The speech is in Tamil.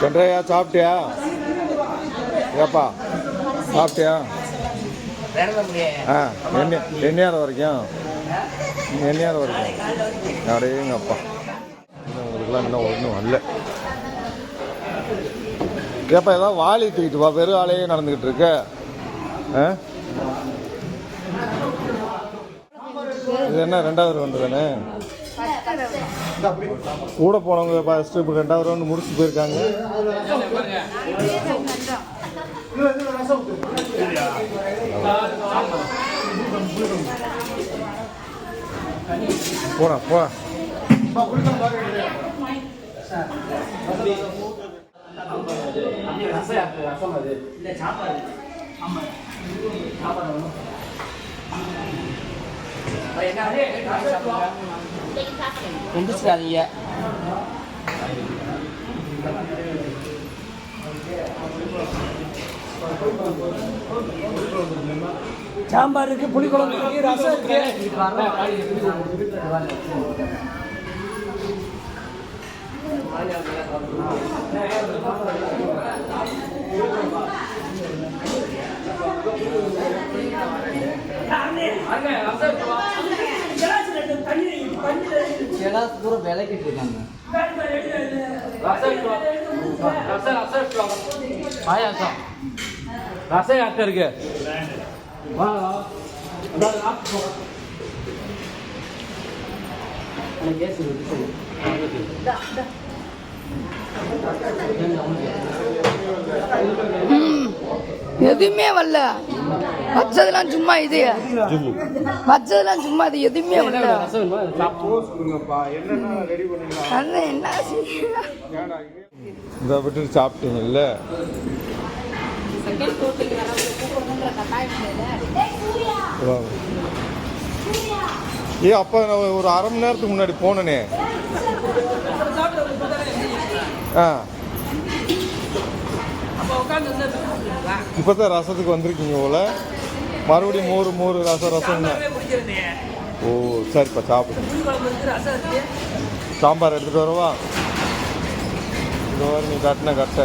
சந்திரையா சாப்பிட்டியா? ஏப்பா சாப்பிட்டியா? ஆ என்ன நேரம் வரைக்கும். என்ன நேரம் வரைக்கும். அடையங்கப்பா இன்னும் உங்களுக்குலாம் இன்னும் ஒன்றும் வரல ஏப்பா ஏதாவது வாளி தூக்கிட்டு வா. வெறும் ஆளையே நடந்துக்கிட்டு இருக்க. ஆ? இது என்ன ரெண்டாவது ரவுண்டு தானே? கூட போனவங்க ஃபஸ்ட்டு இப்போ ரெண்டாவது ரவுண்டு முடிச்சு போயிருக்காங்க. போடா போடா. எந்திரிச்சிடாதீங்க சாம்பார் இருக்கு புளிக்குழம்பு இருக்கு ரசம் இருக்கு கிளாஸ் தூரம் விளக்கிட்டு இருக்காங்க. பாயாசம் ரசம் யார்கிட்ட இருக்கு. எதுவுமே வரல. வச்சதெல்லாம் சும்மா இது. வச்சதெல்லாம் சும்மா இது. எதுவுமே என்ன இதை விட்டு சாப்பிட்டீங்கல்ல. ஏ அப்போ நான் ஒரு அரை மணி நேரத்துக்கு முன்னாடி போனனே. ஆ. இப்போ தான் ரசத்துக்கு வந்திருக்கீங்க போல. மறுபடியும் மோர் மோர் ரசம் ரசம் ஓ சரிப்பா சாப்பிடு. சாம்பார் எடுத்துகிட்டு வரவா? இது நீ கட்டின கட்ட.